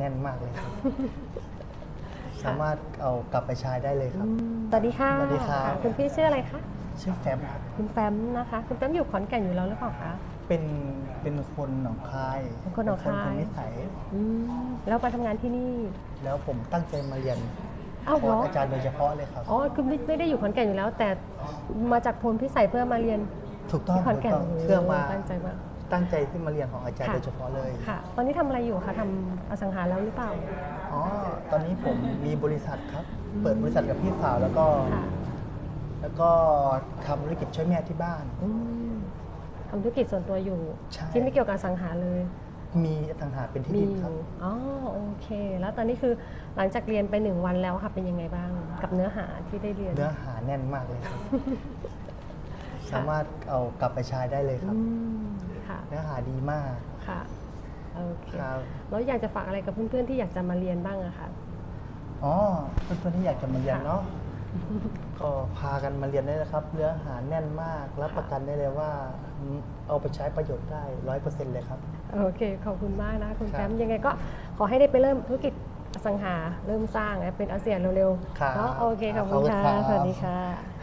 แน่นมากเลยครับ สามารถเอากลับไปใช้ได้เลยครับ สวัสดีค่ะสวัสดีครับะคุณพี่ชื่ออะไรคะ ชื่อแฟมครับคุณแฟมนะคะ คุณแฟมอยู่ขอนแก่นอยู่แล้วหรือเปล่าคะ เป็นเป็นคนหนองคายเป็นคนหนองคาย เป็คนนิสัย อืมแล้วมาทำงานที่นี่ แล้วผมตั้งใจมาเรียนอ้าวคเหรออร์สอาจารย์โดยเฉพาะเลยครับ อ๋อคือไม่ไม่ได้อยู่ขอนแก่นอยู่แล้ว แต่มาจากพลพิสัยเพื่อมาเรียนถูกต้องที่ขอนแก่นถูกต้องเพื่อมา ตั้งใจมาก ตั้งใจที่มาเรียนของอาจารย์ค่ะ โดยเฉพาะเลย ค่ะ ตอนนี้ทำอะไรอยู่คะทำอสังหาแล้วหรือเปล่า อ๋อ ตอนนี้ผมมีบริษัทครับเปิดบริษัทกับพี่สาวแล้วก็ ค่ะแล้วก็ทำธุรกิจช่วยแม่ที่บ้าน อืมทำธุรกิจส่วนตัวอยู่ ใช่ ที่ไม่เกี่ยวกับอสังหาเลยมีต่างหากเป็นที่มีดินอครับ ยู่อ๋อโอเค แล้วตอนนี้คือหลังจากเรียนไปหนึ่งวันแล้วค่ะเป็นยังไงบ้าง กับเนื้อหาที่ได้เรียน เนื้อหาแน่นมากเลยครับ สามารถเอากลับไปใช้ได้เลยครับ อืม ค่ะ เนื้อหาดีมาก ค่ะ โอเค ครับ แล้วอยากจะฝากอะไรกับเพื่อนๆที่อยากจะมาเรียนบ้างอะคะอ๋อเพื่อนๆที่อยากจะมาเรียนค่ะเนาะ ก็พากันมาเรียนได้นะครับ เนื้อหาแน่นมาก รับค่ะประกันได้เลยว่าอืมเอาไปใช้ประโยชน์ได้ร้อยเปอร์เซ็นต์เลยครับ โอเค ขอบคุณมากนะคุณครับแฟมยังไงก็ขอให้ได้ไปเริ่มธุรกิจอสังหาเริ่มสร้างนะเป็นอาเซียนเร็วครับๆเนาะโอเคขอบคุณขอบคุณค่ะ ครับ สวัสดีค่ะ